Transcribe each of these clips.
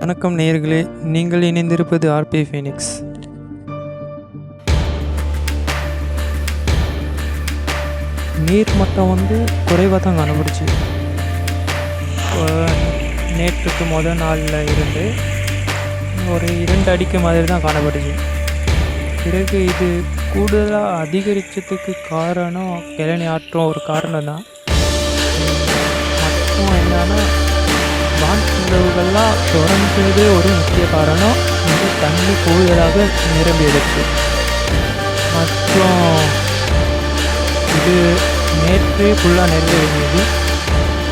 வணக்கம் நேயர்களே நீங்கள் இணைந்திருப்பது ஆர்பி ஃபீனிக்ஸ். நீர் மட்டம் வந்து குறைவாக தான் காணப்படுச்சு. நேற்றுக்கு முதல் நாளில் இருந்து ஒரு இரண்டு அடிக்கு மாதிரி தான் காணப்பட்டுச்சு பிறகு இது கூடுதலாக அதிகரித்ததுக்கு காரணம் கிழனி ஆற்றம் ஒரு காரணம் தான் மற்றும் என்னன்னா வான்கதவுகள்லாம் திறந்ததே ஒரு முக்கிய காரணம். இந்த தண்ணி கூடுதலாக நிரம்பியிருக்கு மற்றும் இது நேற்று ஃபுல்லாக நிறைவேறியது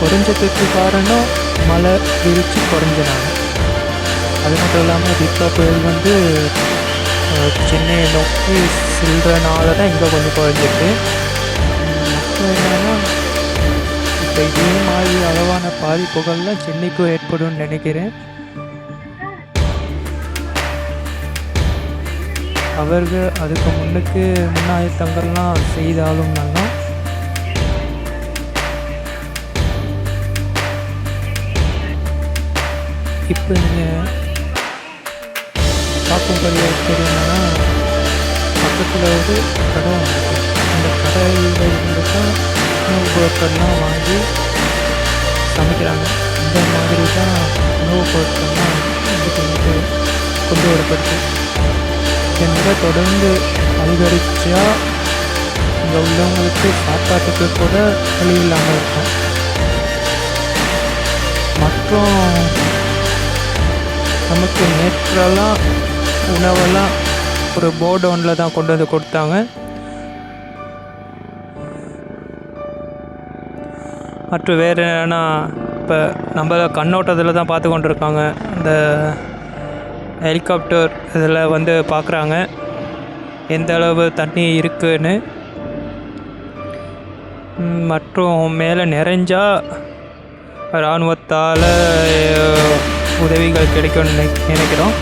குறைஞ்சதுக்கு காரணம் மழை வீழ்ச்சி குறைஞ்சினாங்க அது மட்டும் இல்லாமல் தீபா புயல் வந்து சென்னையை நோக்கி செல்றனால தான் இங்கே கொஞ்சம் குறைஞ்சிருக்கு. மற்றும் என்னென்னா இப்போ இதே மாதிரி அளவான பாதிப்புகள்லாம் சென்னைக்கும் ஏற்படும்னு நினைக்கிறேன். அவர்கள் அதுக்கு முன்னுக்கு முன்னாயத்தங்கள்லாம் செய்தாலும் நல்லா இப்போ நீங்கள் பார்க்கும்படி என்னன்னா பக்கத்தில் ஒரு கடை அந்த கடையில் இருந்து உணவு பொருட்கள்லாம் வாங்கி சமைக்கிறாங்க. இந்த மாதிரி தான் உணவு பொருட்கள்லாம் இதுக்கு வந்து கொண்டு வரப்படுது. இதை மிக தொடர்ந்து அதிகரிச்சா இங்கே உள்ளவங்களுக்கு சாப்பாட்டுக்கு கூட வழி இல்லாமல் இருக்கும். மற்றும் நமக்கு நேற்றெல்லாம் உணவெல்லாம் ஒரு போர்டவுனில் தான் கொண்டு வந்து கொடுத்தாங்க. மற்றும் வேறு என்னென்னா இப்போ நம்ம கண்ணோட்டத்தில் தான் பார்த்து கொண்டிருக்காங்க. இந்த ஹெலிகாப்டர் இதில் வந்து பார்க்குறாங்க. எந்த அளவு தண்ணி இருக்குன்னு. மற்றும் மேலே நிறைஞ்சா இராணுவத்தால் உதவிகள் கிடைக்கும்னு நினை நினைக்கிறோம்.